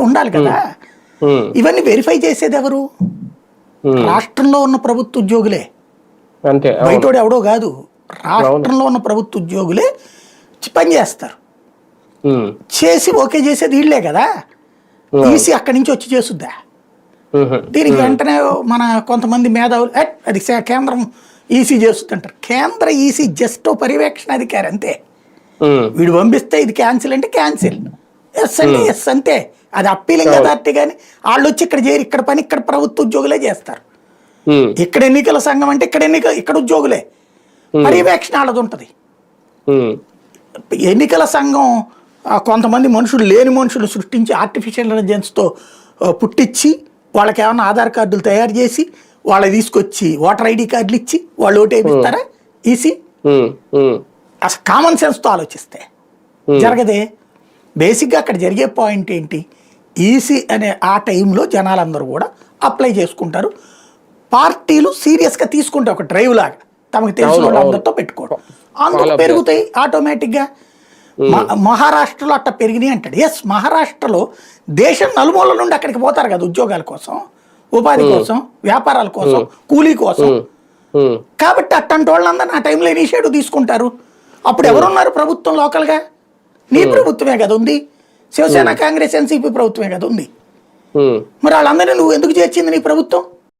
ఉండాలి కదా? ఇవన్నీ వెరిఫై చేసేది ఎవరు? రాష్ట్రంలో ఉన్న ప్రభుత్వ ఉద్యోగులే. అంతే. బయటోడు ఎవడో కాదు. రాష్ట్రంలో ఉన్న ప్రభుత్వ ఉద్యోగులే పనిచేస్తారు చేసి ఓకే చేసేది వీళ్ళే కదా? ఈసీ అక్కడి నుంచి వచ్చి చేసుద్దా ఉమ్, దీనికి వెంటనే మన కొంతమంది మేధావులు "ఎట్, అది కేంద్రం ఈసీ చేస్తుంది అంటారు కేంద్ర ఈసీ జస్ట్ పర్యవేక్షణ అధికారి అంతే. వీడు పంపిస్తే ఇది క్యాన్సిల్ అంటే క్యాన్సిల్ ఎస్ అంటే ఎస్ అంతే. అది అప్పీలింగ్ అథారిటీ కానీ వాళ్ళు వచ్చి ఇక్కడ చేరి ఇక్కడ పని ఇక్కడ ప్రభుత్వ ఉద్యోగులే చేస్తారు. ఇక్కడ ఎన్నికల సంఘం అంటే ఇక్కడ ఎన్నిక ఇక్కడ ఉద్యోగులే. పర్యవేక్షణ వాళ్ళది ఉంటుంది. ఎన్నికల సంఘం కొంతమంది మనుషులు లేని మనుషులు సృష్టించి ఆర్టిఫిషియల్ ఇంటెలిజెన్స్తో పుట్టించి వాళ్ళకి ఏమైనా ఆధార్ కార్డులు తయారు చేసి వాళ్ళకి తీసుకొచ్చి ఓటర్ ఐడి కార్డులు ఇచ్చి వాళ్ళు ఓటు వేపిస్తారా? ఈసీ? అసలు కామన్ సెన్స్తో ఆలోచిస్తే జరగదే. బేసిక్గా అక్కడ జరిగే పాయింట్ ఏంటి? ఈసీ అనే ఆ టైంలో జనాలందరూ కూడా అప్లై చేసుకుంటారు. పార్టీలు సీరియస్గా తీసుకుంటాయి ఒక డ్రైవ్ లాగా తమకు తెలిసిన వాళ్ళందరితో పెట్టుకోవడం. అందుకు పెరుగుతాయి ఆటోమేటిక్గా మహారాష్ట్రలో అట్ట పెరిగినాయి అంటాడు. ఎస్ మహారాష్ట్రలో దేశం నలుమూలల నుండి అక్కడికి పోతారు కదా ఉద్యోగాల కోసం ఉపాధి కోసం వ్యాపారాల కోసం కూలీ కోసం. కాబట్టి అట్టంటి వాళ్ళందరినీ ఆ టైంలో ఇనిషియేటివ్ తీసుకుంటారు. అప్పుడు ఎవరున్నారు ప్రభుత్వం లోకల్గా నీ ప్రభుత్వమే కదా ఉంది శివసేన కాంగ్రెస్ ఎన్సీపీ ప్రభుత్వమే కదా ఉంది మరి వాళ్ళందరినీ నువ్వు ఎందుకు చేర్చింది నీ ప్రభుత్వం?